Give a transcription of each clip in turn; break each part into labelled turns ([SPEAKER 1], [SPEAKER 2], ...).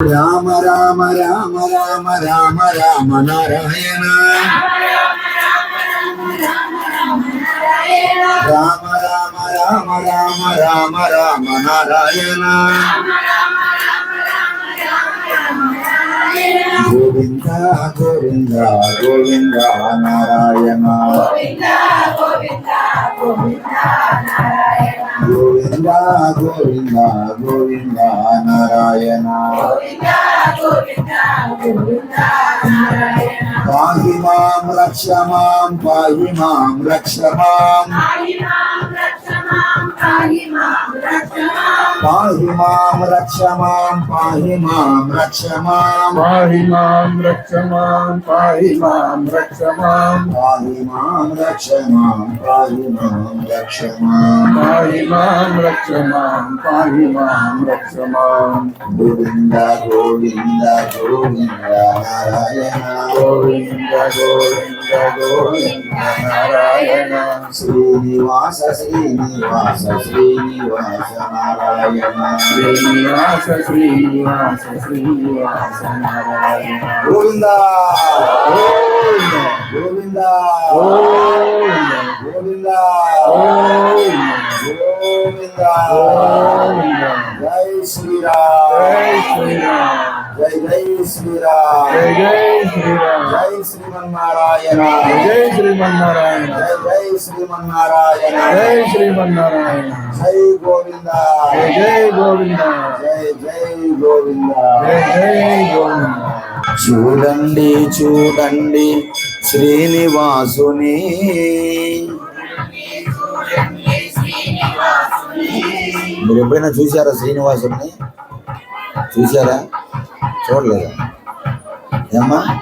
[SPEAKER 1] రామ రామ రామ రామ రామ రామ నారాయణ రామ రామ రామ రామ రామ రామ నారాయణ గోవింద గోవింద గోవింద నారాయణ. గోవింద గోవింద గోవింద నారాయణ. పాహి మాం రక్ష మాం. పాహి మాం రక్ష మాం. పాహి మాం రక్ష మాం పాహి మాం రక్ష మాం
[SPEAKER 2] పాహి మాం రక్ష మాం పాహి మాం రక్ష మాం
[SPEAKER 1] పాహి మాం రక్ష మాం పాహి మాం రక్ష మాం
[SPEAKER 2] పాహి మాం రక్ష మాం పాహి మాం రక్ష మాం
[SPEAKER 1] గోవింద గోవింద గోవింద నారాయణ
[SPEAKER 2] గోవింద గోవింద గోవింద నారాయణ
[SPEAKER 1] శ్రీనివాస శ్రీనివాస श्रीनिवास
[SPEAKER 2] नारायण श्रीनिवास श्रीनिवास श्रीनिवास
[SPEAKER 1] नारायण
[SPEAKER 2] गोविंद
[SPEAKER 1] गोविंद
[SPEAKER 2] गोविंद
[SPEAKER 1] गोविंद
[SPEAKER 2] गोविंद
[SPEAKER 1] जय
[SPEAKER 2] श्री
[SPEAKER 1] राम जय
[SPEAKER 2] श्री राम
[SPEAKER 1] జై జై శ్రీరామ్.
[SPEAKER 2] జై జై శ్రీరామ్.
[SPEAKER 1] జై శ్రీమన్నారాయణ.
[SPEAKER 2] జై శ్రీమన్నారాయణ.
[SPEAKER 1] జై జై శ్రీమన్నారాయణ.
[SPEAKER 2] జై శ్రీమన్నారాయణ.
[SPEAKER 1] జై గోవింద.
[SPEAKER 2] జై జై గోవింద.
[SPEAKER 1] జై జై గోవింద.
[SPEAKER 2] జై జై గోవింద.
[SPEAKER 1] చూడండి చూడండి శ్రీనివాసుని. మీరు ఎప్పుడైనా చూసారా శ్రీనివాసుని? చూసారా చూడలేదా. ఏమ్మా?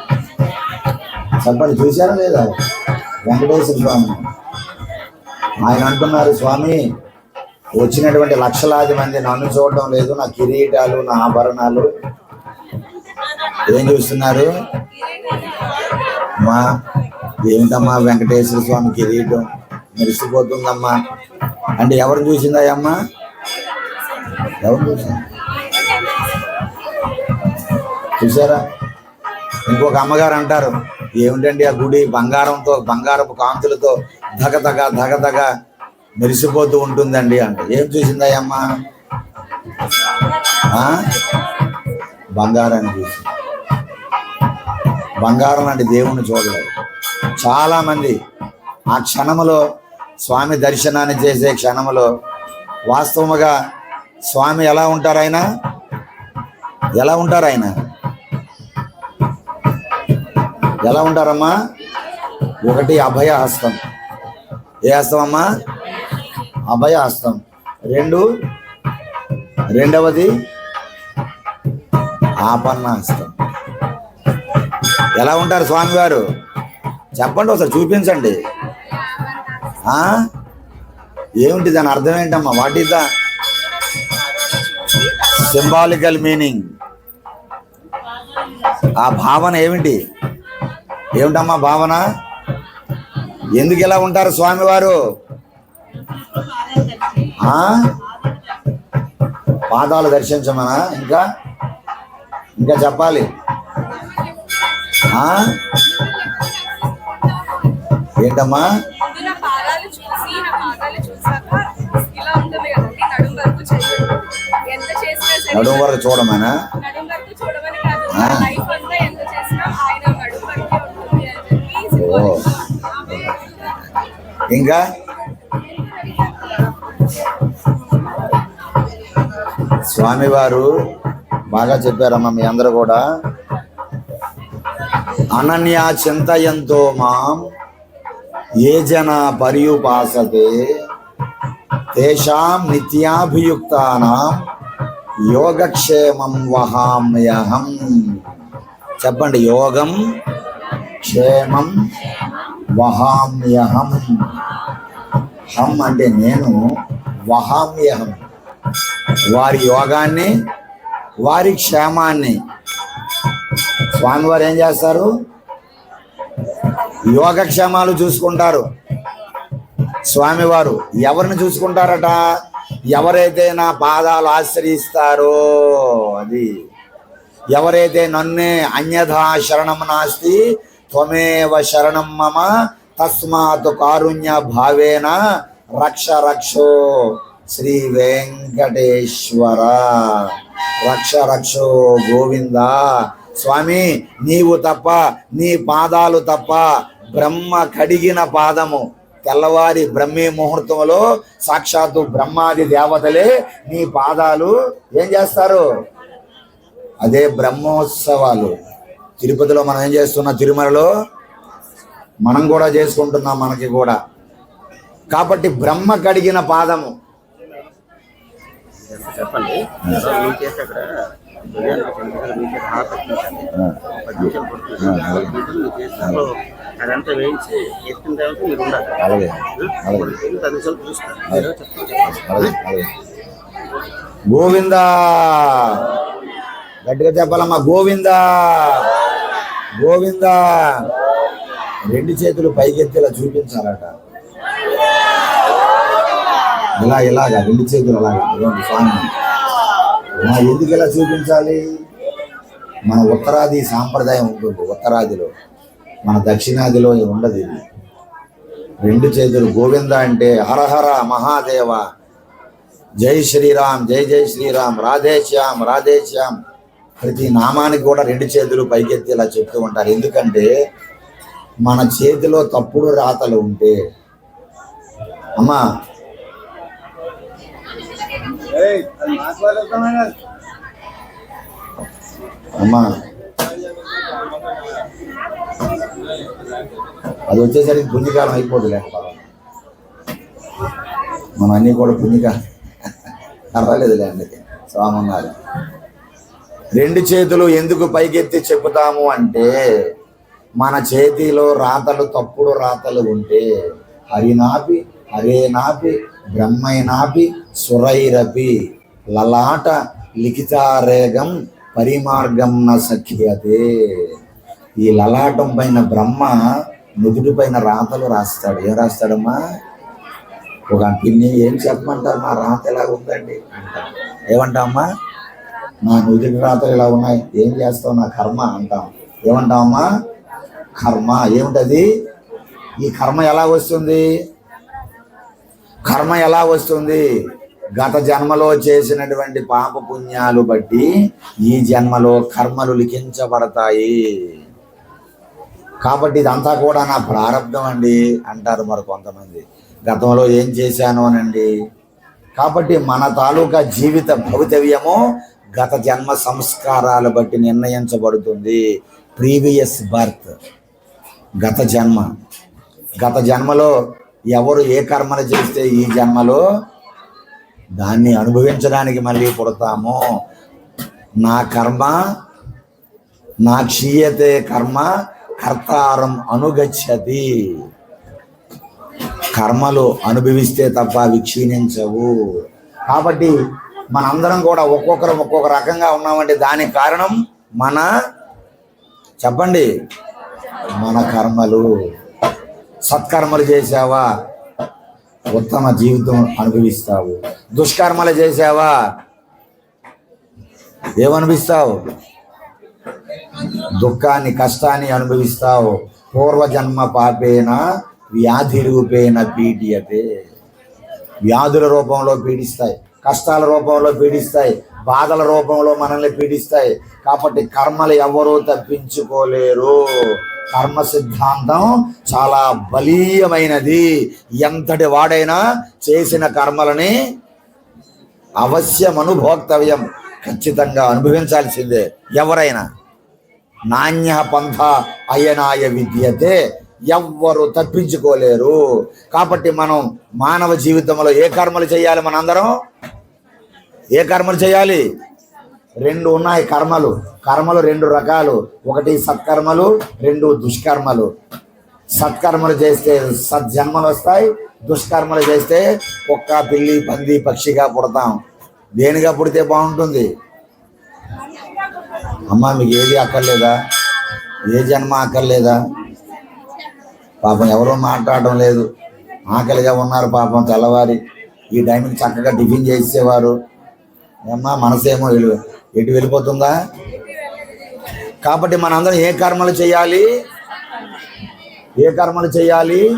[SPEAKER 1] చెప్పండి చూశారా లేదా? వెంకటేశ్వర స్వామి. ఆయన అంటున్నారు స్వామి వచ్చినటువంటి లక్షలాది మంది నన్ను చూడడం లేదు. నా కిరీటాలు నా ఆభరణాలు. ఏం చూస్తున్నారు? మా ఏమిటమ్మా వెంకటేశ్వర స్వామి కిరీటం? మెరిసిపోతుందమ్మా. అంటే ఎవరు చూసిందా అమ్మా ఎవరు చూసింది? చూసారా? ఇంకొక అమ్మగారు అంటారు ఏమిటండి ఆ గుడి? బంగారంతో బంగారపు కాంతులతో ధగధగ దగదగ మెరిసిపోతూ ఉంటుందండి అంటే. ఏం చూసిందా ఈ అమ్మ బంగారాన్ని చూసి. బంగారం లాంటి దేవుణ్ణి చూడలేదు. చాలామంది ఆ క్షణములో స్వామి దర్శనాన్ని చేసే క్షణములో వాస్తవముగా స్వామి ఎలా ఉంటారు ఆయన? ఎలా ఉంటారు ఆయన? ఎలా ఉంటారమ్మా? ఒకటి అభయ హస్తం. ఏ హస్తం అమ్మా అభయ హస్తం. రెండు రెండవది ఆపన్న హస్తం. ఎలా ఉంటారు స్వామివారు? చెప్పండి ఒకసారి చూపించండి. ఏమిటి దాని అర్థం ఏంటమ్మా? What is the symbolical meaning ఆ భావన ఏమిటి? ఏమిటమ్మా భావన? ఎందుకు ఎలా ఉంటారు స్వామివారు? ఆ? పాదాలు దర్శించమనా ఇంకా? ఇంకా చెప్పాలి? ఏంటమ్మా?
[SPEAKER 3] ముందు నా పాదాలు
[SPEAKER 1] ఇంకా? స్వామివారు బాగా చెప్పారమ్మా మీ అందరూ కూడా. అనన్య చింతయంతో మాం ఏ జన పర్యుపాసతే తేషాం నిత్యాభియుక్తానాం యోగక్షేమం వహామ్యహం. చెప్పండి యోగం క్షేమం వహామ్యహం. హం అంటే నేను వహామ్యహం. వారి యోగాన్ని వారి క్షేమాన్ని. స్వామివారు ఏం చేస్తారు? యోగక్షేమాలు చూసుకుంటారు. స్వామివారు ఎవరిని చూసుకుంటారట? ఎవరైతే నా పాదాలు ఆశ్రయిస్తారో అది. ఎవరైతే నన్నే అన్యథా శరణం నాస్తి త్వమేవ శరణం మమ తస్మాత్ కారుణ్య భావేన రక్ష రక్షో శ్రీ వెంకటేశ్వర రక్ష రక్షో గోవింద స్వామి నీవు తప్ప నీ పాదాలు తప్ప బ్రహ్మ కడిగిన పాదము. తెల్లవారి బ్రహ్మీ ముహూర్తంలో సాక్షాత్తు బ్రహ్మాది దేవతలే నీ పాదాలు. ఏం చేస్తారు? అదే బ్రహ్మోత్సవాలు. తిరుపతిలో మనం ఏం చేస్తున్నాం? తిరుమలలో మనం కూడా చేసుకుంటున్నాం మనకి కూడా. కాబట్టి బ్రహ్మ కడిగిన పాదము.
[SPEAKER 4] చెప్పండి. అదంతా వేయించి ఎత్తిన తర్వాత మీరు ఉండాలి. పది నిమిషాలు చూస్తారు.
[SPEAKER 1] గోవింద. గట్టిగా చెప్పాలమ్మా గోవింద. గోవింద! రెండు చేతులు పైకెత్తేలా చూపించాలట. ఇలా ఇలాగా రెండు చేతులు అలాగా. ఇదిగోండి స్వామి. మా ఎందుకు ఇలా చూపించాలి? మన ఉత్తరాది సాంప్రదాయం ఉంటుంది ఉత్తరాదిలో. మన దక్షిణాదిలో ఉండదు ఇది. రెండు చేతులు గోవింద అంటే హరహర మహాదేవ. జై శ్రీరామ్ జై జై శ్రీరామ్ రాధేశ్యామ్ రాధేశ్యామ్ ప్రతి నామానికి కూడా రెండు చేతులు పైకెత్తి ఇలా చెప్తూ ఉంటారు. ఎందుకంటే మన చేతిలో తప్పుడు రాతలు ఉంటే అమ్మా? అమ్మా. అది వచ్చేసరికి పుణ్యకాలం అయిపోదు లేక మనం అన్నీ కూడా పుణ్యకాలం. పర్వాలేదులేండి స్వామి ఉన్నారు. రెండు చేతులు ఎందుకు పైకెత్తి చెబుతాము అంటే మన చేతిలో రాతలు తప్పుడు రాతలు ఉంటే హరినాపి హరేనాపి బ్రహ్మైనాపి సురైరపి లలాట లిఖితారేగం పరిమార్గం న సఖ్యతే ఈ లలాటం పైన బ్రహ్మ నుదుటి పైన రాతలు రాస్తాడు. ఏం రాస్తాడమ్మా? ఒక పిన్ని ఏం చెప్పమంటారు? మా రాత ఎలా ఉందండి? అంటాం నా నుదుటి రాత్రులు ఇలా ఉన్నాయి. ఏం చేస్తావు? నా కర్మ అంటాం. ఏమంటామమ్మా కర్మ. ఏమిటది? ఈ కర్మ ఎలా వస్తుంది? కర్మ ఎలా వస్తుంది? గత జన్మలో చేసినటువంటి పాప పుణ్యాలు బట్టి ఈ జన్మలో కర్మలు లిఖించబడతాయి. కాబట్టి ఇదంతా కూడా నా ప్రారంధం అండి అంటారు మరి కొంతమంది. గతంలో ఏం చేశాను అనండి? కాబట్టి మన తాలూకా జీవిత భవితవ్యము గత జన్మ సంస్కారాలు బట్టి నిర్ణయించబడుతుంది. Previous birth. గత జన్మ. గత జన్మలో ఎవరు ఏ కర్మలు చేస్తే ఈ జన్మలో దాన్ని అనుభవించడానికి మళ్ళీ పుడతాము. నా కర్మ నా క్షీయతే కర్మ కర్తారం అనుగచ్చతి. కర్మలు అనుభవిస్తే తప్ప అవి క్షీణించవు. కాబట్టి మనందరం కూడా ఒక్కొక్కరు ఒక్కొక్క రకంగా ఉన్నామంటే దానికి కారణం మన చెప్పండి. మన కర్మలు. సత్కర్మలు చేసావా ఉత్తమ జీవితం అనుభవిస్తావు. దుష్కర్మలు చేసావా ఏమనిపిస్తావు దుఃఖాన్ని కష్టాన్ని అనుభవిస్తావు. పూర్వజన్మ పాపేన వ్యాధి రూపేణ పీడియతే వ్యాధుల రూపంలో పీడిస్తాయి. కష్టాల రూపంలో పీడిస్తాయి బాధల రూపంలో మనల్ని పీడిస్తాయి. కాబట్టి కర్మలు ఎవరూ తప్పించుకోలేరు. కర్మ సిద్ధాంతం చాలా బలీయమైనది. ఎంతటి వాడైనా చేసిన కర్మలని అవశ్యం అనుభోక్తవ్యం ఖచ్చితంగా అనుభవించాల్సిందే ఎవరైనా. నాణ్య పంథ అయనాయ విద్యతే. ఎవ్వరు తప్పించుకోలేరు. కాబట్టి మనం మానవ జీవితంలో ఏ కర్మలు చేయాలి మనందరం? ఏ కర్మలు చేయాలి? రెండు ఉన్నాయి కర్మలు. కర్మలు రెండు రకాలు. ఒకటి సత్కర్మలు రెండు దుష్కర్మలు. సత్కర్మలు చేస్తే సజ్జన్మలు వస్తాయి దుష్కర్మలు చేస్తే కుక్క పిల్లి పంది పక్షిగా పుడతాం. దేనిగా పుడితే బాగుంటుంది? అమ్మ మీకు ఏది అక్కర్లేదా? ఏ జన్మ అక్కర్లేదా? పాపం ఎవరూ మాట్లాడడం లేదు. ఆకలిగా ఉన్నారు పాపం తెల్లవారి. ఈ టైంకి చక్కగా టిఫిన్ చేసేవారు. ఏమ్మా మనసేమో వెళ్ళి ఎటు వెళ్ళిపోతుందా? కాబట్టి మనందరం ఏ కర్మలు చేయాలి? ఏ కర్మలు చేయాలి?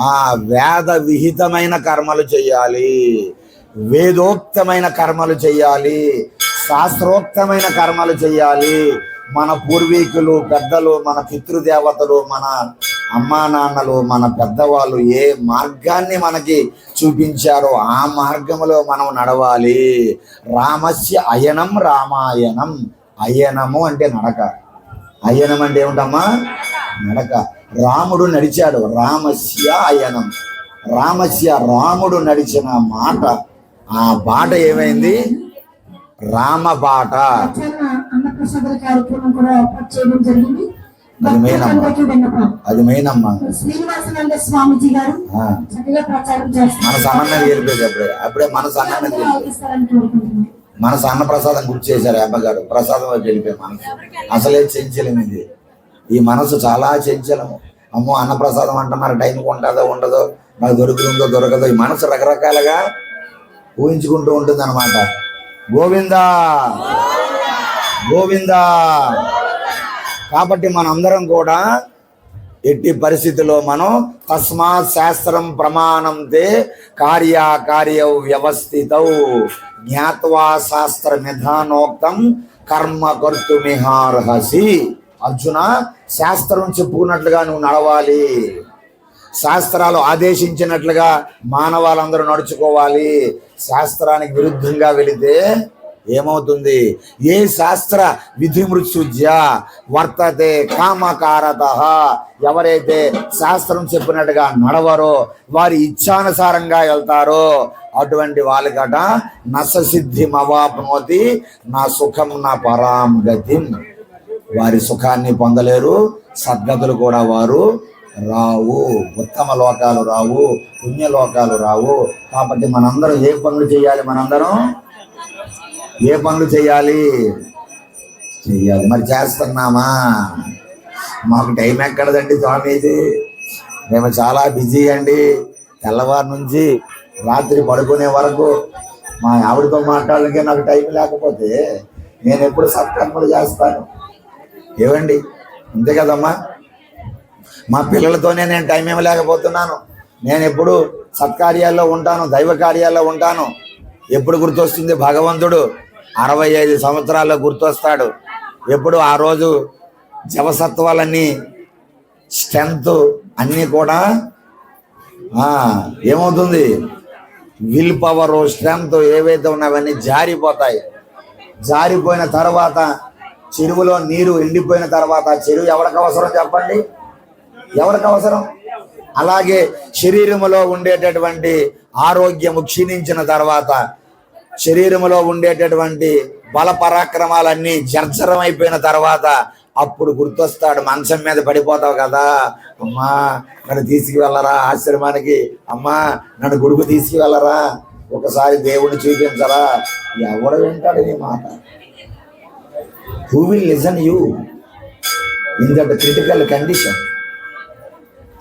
[SPEAKER 1] ఆ వేద విహితమైన కర్మలు చేయాలి. వేదోక్తమైన కర్మలు చేయాలి. శాస్త్రోక్తమైన కర్మలు చేయాలి. మన పూర్వీకులు పెద్దలు మన పితృదేవతలు మన అమ్మా నాన్నలు మన పెద్దవాళ్ళు ఏ మార్గాన్ని మనకి చూపించారో ఆ మార్గంలో మనం నడవాలి. రామస్య అయనం రామాయణం. అయనము అంటే నడక. అయనం అంటే ఏమిటమ్మా? నడక. రాముడు నడిచాడు. రామస్య అయనం. రామస్య రాముడు నడిచిన మాట. ఆ బాట ఏమైంది? రామ బాట
[SPEAKER 5] అన్నప్రసాద కార్యక్రమం కూడా చేయడం జరిగింది.
[SPEAKER 1] అది మెయిన్ అమ్మా. అది మెయిన్ అమ్మా
[SPEAKER 5] శ్రీనివాసానంద స్వామీజీ గారు
[SPEAKER 1] ఆ,
[SPEAKER 5] చక్కగా ప్రచారం
[SPEAKER 1] మన
[SPEAKER 5] చేస్తున్నారు.
[SPEAKER 1] సన్న మీద వెళ్ళిపోయింది అప్పుడే. అప్పుడే మన సన్న మీద వెళ్ళిపోయింది
[SPEAKER 5] ఆలోచిస్తారని కోరుకుంటున్నాను
[SPEAKER 1] మన సన్న ప్రసాదం గుర్తు చేశారు అబ్బగారు. ప్రసాదం వైపు మనసు. అసలే చెంచలం ఇది. ఈ మనసు చాలా చెంచలము అమ్మో అన్న ప్రసాదం అంటున్నారు. టైంకి ఉంటుందో ఉండదో నాకు దొరుకుతుందో దొరకదో. ఈ మనసు రకరకాలుగా ఊహించుకుంటూ ఉంటుంది అనమాట గోవిందా! గోవిందా! కాబట్టి మనందరం కూడా ఎట్టి పరిస్థితిలో మనం తస్మాత్ శాస్త్రం ప్రమాణం తే కార్యాకార్య జ్ఞాత్వా శాస్త్ర నిధానోక్తం కర్మ కర్తుమిహార్హసి. అర్జున శాస్త్రం చెప్పుకున్నట్లుగా నువ్వు నడవాలి. శాస్త్రాలు ఆదేశించినట్లుగా మానవాళ్ళందరూ నడుచుకోవాలి. శాస్త్రానికి విరుద్ధంగా వెళితే ఏమవుతుంది? ఏ శాస్త్ర విధిమృత్యుజ్య వర్తతే కామకారత? ఎవరైతే శాస్త్రం చెప్పినట్టుగా నడవరో వారి ఇచ్ఛానుసారంగా వెళ్తారో అటువంటి వాళ్ళకట నస సిద్ధి మవాప్నోతి నా సుఖం నా పరాం గతిం. వారి సుఖాన్ని పొందలేరు సద్గతులు కూడా వారు రావు. ఉత్తమ లోకాలు రావు పుణ్య లోకాలు రావు. కాబట్టి మనందరం ఏ పనులు చేయాలి మనందరం? ఏ పనులు చేయాలి? చెయ్యాలి మరి చేస్తున్నామా? మాకు టైం ఎక్కడదండి స్వామీజీ? మేము చాలా బిజీ అండి. తెల్లవారు నుంచి రాత్రి పడుకునే వరకు మా ఆవిడతో మాట్లాడడానికి నాకు టైం లేకపోతే నేను ఎప్పుడు సత్కర్మలు చేస్తాను. ఏవండి? అంతే కదమ్మా. మా పిల్లలతోనే నేను టైం ఏమి లేకపోతున్నాను నేను ఎప్పుడు సత్కార్యాల్లో ఉంటాను దైవ కార్యాల్లో ఉంటాను. ఎప్పుడు గుర్తొస్తుంది భగవంతుడు? అరవై ఐదు సంవత్సరాల్లో గుర్తొస్తాడు. ఎప్పుడు ఆ రోజు జవసత్వాలన్నీ స్ట్రెంత్ అన్నీ కూడా ఏమవుతుంది? విల్ పవర్ స్ట్రెంత్ ఏవైతే ఉన్నావన్నీ జారిపోతాయి. జారిపోయిన తర్వాత చెరువులో నీరు ఎండిపోయిన తర్వాత చెరువు ఎవరికి అవసరం చెప్పండి? ఎవరికి అవసరం? అలాగే శరీరంలో ఉండేటటువంటి ఆరోగ్యము క్షీణించిన తర్వాత శరీరములో ఉండేటటువంటి బల పరాక్రమాలన్నీ జర్జరం అయిపోయిన తర్వాత అప్పుడు గుర్తొస్తాడు మంచం మీద పడిపోతావు కదా. అమ్మా నన్ను తీసుకువెళ్ళరా ఆశ్రమానికి. అమ్మా నన్ను గుడుకు తీసుకువెళ్ళరా. ఒకసారి దేవుడిని చూపించరా. ఎవడు వింటాడు నీ మాట? Who will listen you in that critical condition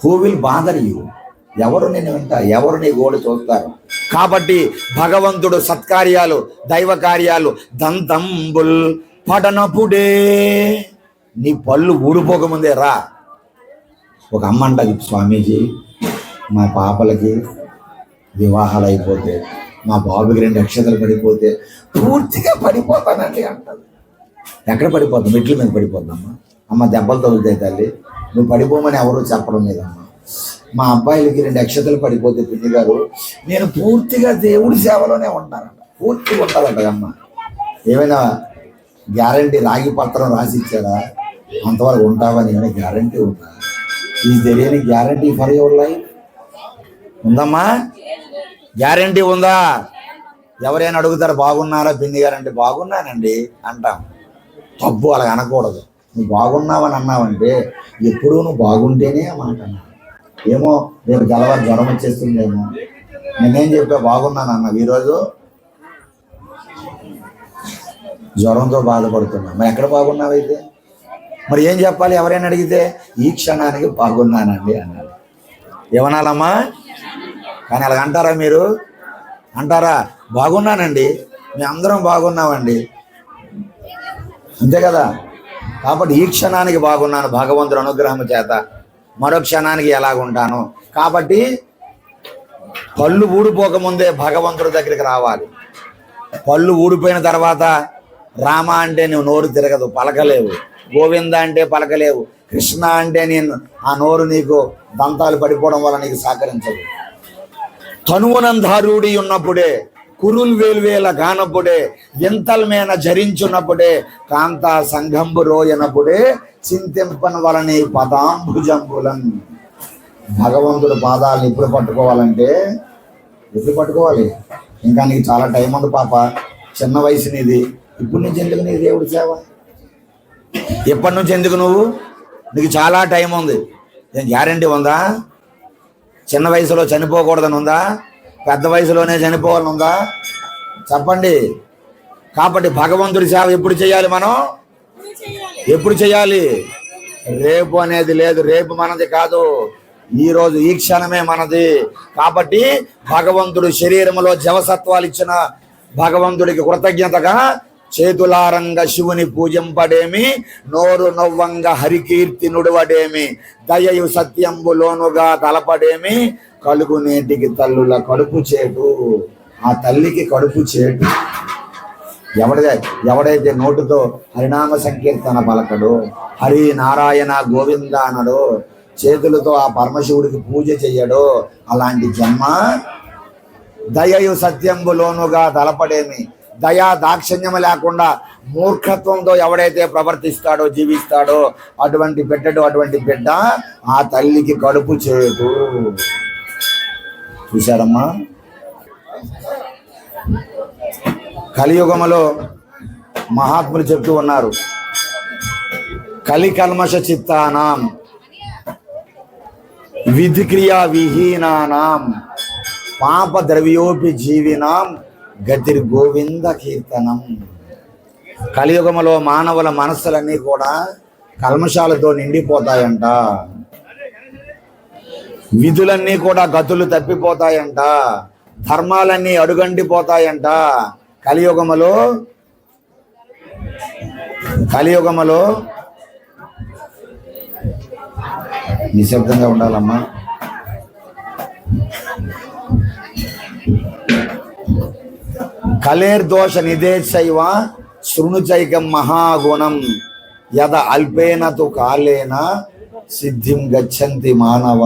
[SPEAKER 1] who will bother you ఎవరు నేను వింటా? ఎవరు నీ గోడు చూస్తారు? కాబట్టి భగవంతుడు సత్కార్యాలు దైవ కార్యాలు దంతంబుల్ పడనప్పుడే నీ పళ్ళు ఊడిపోకముందే రా. ఒక అమ్మ అంటది స్వామీజీ మా పాపలకి వివాహాలు అయిపోతే మా బాబుకి రెండు అక్షతలు పడిపోతే పూర్తిగా పడిపోతానండి అంటది. ఎక్కడ పడిపోతాం మెట్ల మీద పడిపోద్దమ్మా అమ్మ దెబ్బలు తగులుతాయి తల్లి. నువ్వు పడిపోమని ఎవరు చెప్పడం లేదమ్మా. మా అబ్బాయిలకి రెండు అక్షతలు పడిపోతే పిన్ని గారు నేను పూర్తిగా దేవుడి సేవలోనే ఉంటానంట పూర్తిగా ఉంటానంట అమ్మ ఏమైనా గ్యారంటీ రాగి పత్రం రాసి ఇచ్చారా అంతవరకు ఉంటావని ఏమైనా గ్యారంటీ ఉందా? ఈ తెలియని గ్యారంటీ ఫర్ యువర్ లైఫ్ ఉందమ్మా? గ్యారంటీ ఉందా? ఎవరైనా అడుగుతారు బాగున్నారా పిన్ని గారు? అంటే బాగున్నానండి అంటాం. తప్పు అలా అనకూడదు. నువ్వు బాగున్నావని అన్నావంటే ఎప్పుడూ నువ్వు బాగుంటేనే మాట అన్నా ఏమో రేపు తెల్లవారు జ్వరం వచ్చేస్తుందేమో. నేనేం చెప్పా బాగున్నాను అన్న ఈరోజు జ్వరంతో బాధపడుతున్నా. మరి ఎక్కడ బాగున్నావైతే మరి ఏం చెప్పాలి ఎవరైనా అడిగితే ఈ క్షణానికి బాగున్నానండి అన్నాడు. ఏమనాలమ్మా? కానీ అలాగ అంటారా మీరు? అంటారా? బాగున్నానండి మీ అందరం బాగున్నామండి. అంతే కదా? కాబట్టి ఈ క్షణానికి బాగున్నాను భగవంతుడు అనుగ్రహం చేత. మరో క్షణానికి ఎలాగుంటాను. కాబట్టి పళ్ళు ఊడిపోకముందే భగవంతుడి దగ్గరికి రావాలి. పళ్ళు ఊడిపోయిన తర్వాత రామ అంటే నువ్వు నోరు తిరగదు పలకలేవు. గోవింద అంటే పలకలేవు. కృష్ణ అంటే నేను ఆ నోరు నీకు దంతాలు పడిపోవడం వల్ల నీకు సహకరించదు. తనువునంధారుడి ఉన్నప్పుడే కురుల్ వేల్వేల గానప్పుడే వింతల మీద జరించున్నప్పుడే కాంత సంఘంబు రోయనప్పుడే చింతింపన వలని పదాంభుజంబులం భగవంతుడు పాదాలను ఎప్పుడు పట్టుకోవాలంటే ఎప్పుడు పట్టుకోవాలి? ఇంకా నీకు చాలా టైం ఉంది పాప చిన్న వయసు నీది. ఇప్పుడు నుంచి ఎందుకు నీ దేవుడి సేవ? ఎప్పటి నుంచి ఎందుకు నువ్వు? నీకు చాలా టైం ఉంది. గ్యారంటీ ఉందా? చిన్న వయసులో చనిపోకూడదని ఉందా? పెద్ద వయసులోనే చనిపోవాలని ఉందా చెప్పండి. కాబట్టి భగవంతుడి సేవ ఎప్పుడు చేయాలి మనం? ఎప్పుడు చేయాలి? రేపు అనేది లేదు. రేపు మనది కాదు. ఈ రోజు ఈ క్షణమే మనది. కాబట్టి భగవంతుడు శరీరంలో జవసత్వాలు ఇచ్చిన భగవంతుడికి కృతజ్ఞతగా చేతులారంగ శివుని పూజింపడేమి నోరు నవ్వంగా హరికీర్తి నుడవడేమి దయయు సత్యంబులోనుగా తలపడేమి కలుగునేటికి తల్లుల కడుపు చేటు ఆ తల్లికి కడుపు చేటు. ఎవడే ఎవడైతే నోటుతో హరినామ సంకీర్తన పలకడు హరి నారాయణ గోవింద అనడు చేతులతో ఆ పరమశివుడికి పూజ చెయ్యడు అలాంటి జన్మ దయయు సత్యంబులోనుగా తలపడేమి. దయా దాక్షిణ్యము లేకుండా మూర్ఖత్వంతో ఎవడైతే ప్రవర్తిస్తాడో జీవిస్తాడో అటువంటి బిడ్డడు అటువంటి బిడ్డ ఆ తల్లికి కడుపు చేయదు చూశారమ్మా. కలియుగములో మహాత్ములు చెప్తూ ఉన్నారు కలి కల్మష చిత్తానాం విధిక్రియా విహీనానాం పాప ద్రవ్యోపి జీవినాం గతిర్ గోవింద కీర్తనం కలియుగములో మానవుల మనస్సులన్నీ కూడా కల్మషాలతో నిండిపోతాయంట. విధులన్నీ కూడా గతులు తప్పిపోతాయంట. ధర్మాలన్నీ అడుగండిపోతాయంట. కలియుగములో కలియుగములో నిశ్శబ్దంగా ఉండాలమ్మా. కలేర్దోష నిదేశైవ శృణుచైకం మహాగుణం. యద అల్పేన తు కాలేన సిద్ధిం గచ్చంతి మానవ.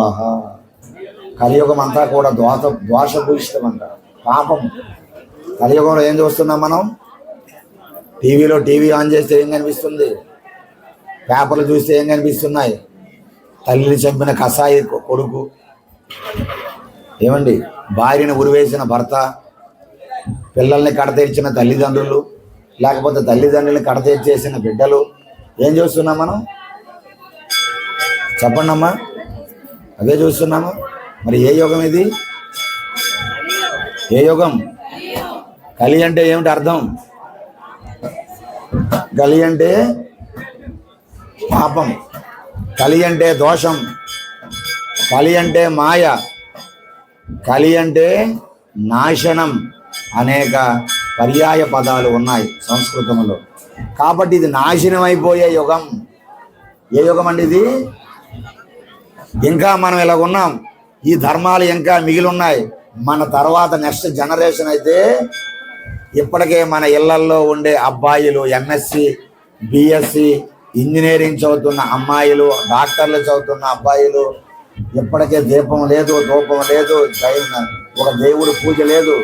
[SPEAKER 1] కలియుగం అంతా కూడా దోష దోషభూయిష్టం అంట పాపం. కలియుగంలో ఏం చూస్తున్నాం మనం? టీవీలో టీవీ ఆన్ చేస్తే ఏం కనిపిస్తుంది? పేపర్లు చూస్తే ఏం కనిపిస్తున్నాయి? తల్లిని చంపిన కసాయి కొడుకు. ఏమండి? భార్యను ఉరివేసిన భర్త. పిల్లల్ని కడతీర్చిన తల్లిదండ్రులు. లేకపోతే తల్లిదండ్రుల్ని కడతీర్చేసిన బిడ్డలు. ఏం చూస్తున్నాం మనం? చెప్పండమ్మా. అదే చూస్తున్నాము. మరి ఏ యుగం ఇది? ఏ యుగం? కలి అంటే ఏమిటి అర్థం? కలి అంటే పాపం. కలి అంటే దోషం. కలి అంటే మాయ. కలి అంటే నాశనం అనేక పర్యాయ పదాలు ఉన్నాయి సంస్కృతంలో. కాబట్టి ఇది నాశనం అయిపోయే యుగం. ఏ యుగం అండి ఇది? ఇంకా మనం ఇలా ఉన్నాం ఈ ధర్మాలు ఇంకా మిగిలి ఉన్నాయి మన తర్వాత నెక్స్ట్ జనరేషన్ అయితే ఇప్పటికే మన ఇళ్ళల్లో ఉండే అబ్బాయిలు ఎంఎస్సి బిఎస్సి ఇంజనీరింగ్ చదువుతున్న అమ్మాయిలు డాక్టర్లు చదువుతున్న అబ్బాయిలు ఇప్పటికే దీపం లేదు దూపం లేదు ఒక దేవుడు పూజ లేదు.